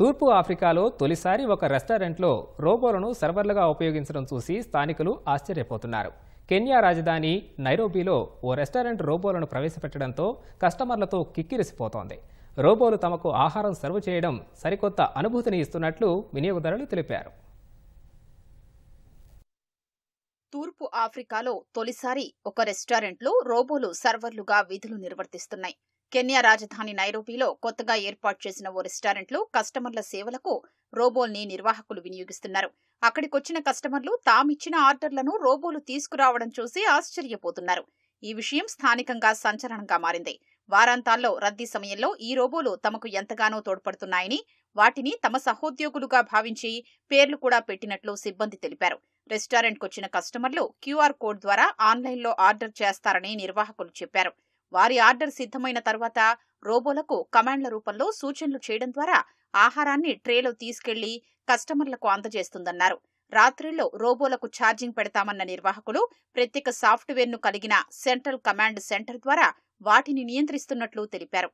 తూర్పు ఆఫ్రికాలో తొలిసారి ఒక రెస్టారెంట్లో రోబోలను సర్వర్లుగా ఉపయోగించడం చూసి స్థానికులు ఆశ్చర్యపోతున్నారు. కెన్యా రాజధాని నైరోబీలో ఓ రెస్టారెంట్ రోబోలను ప్రవేశపెట్టడంతో కస్టమర్లతో కిక్కిరిసిపోతోంది. రోబోలు తమకు ఆహారం సర్వ్ చేయడం సరికొత్త అనుభూతిని ఇస్తున్నట్లు వినియోగదారులు తెలిపారు. తూర్పు ఆఫ్రికాలో తొలిసారి ఒక రెస్టారెంట్లో రోబోలు సర్వర్లుగా విధులు నిర్వర్తిస్తున్నాయి. కెన్యా రాజధాని నైరోబీలో కొత్తగా ఏర్పాటు చేసిన ఓ రెస్టారెంట్లో కస్టమర్ల సేవలకు రోబోల్ని నిర్వాహకులు వినియోగిస్తున్నారు. అక్కడికొచ్చిన కస్టమర్లు తామిచ్చిన ఆర్డర్లను రోబోలు తీసుకురావడం చూసి ఆశ్చర్యపోతున్నారు. ఈ విషయం స్థానికంగా సంచలనంగా మారింది. వారాంతాల్లో రద్దీ సమయంలో ఈ రోబోలు తమకు ఎంతగానో తోడ్పడుతున్నాయని వాటిని తమ సహోద్యోగులుగా భావించి పేర్లు కూడా పెట్టినట్లు సిబ్బంది తెలిపారు. రెస్టారెంట్కొచ్చిన కస్టమర్లు క్యూఆర్ కోడ్ ద్వారా ఆన్లైన్లో ఆర్డర్ చేస్తారని నిర్వాహకులు చెప్పారు. వారి ఆర్డర్ సిద్ధమైన తర్వాత రోబోలకు కమాండ్ల రూపంలో సూచనలు చేయడం ద్వారా ఆహారాన్ని ట్రేలో తీసుకెళ్ళి కస్టమర్లకు అందజేస్తుందన్నారు. రాత్రిలో రోబోలకు ఛార్జింగ్ పెడతామన్న నిర్వాహకులు ప్రత్యేక సాఫ్ట్వేర్ను కలిగిన సెంట్రల్ కమాండ్ సెంటర్ ద్వారా వాటిని నియంత్రిస్తున్నట్లు తెలిపారు.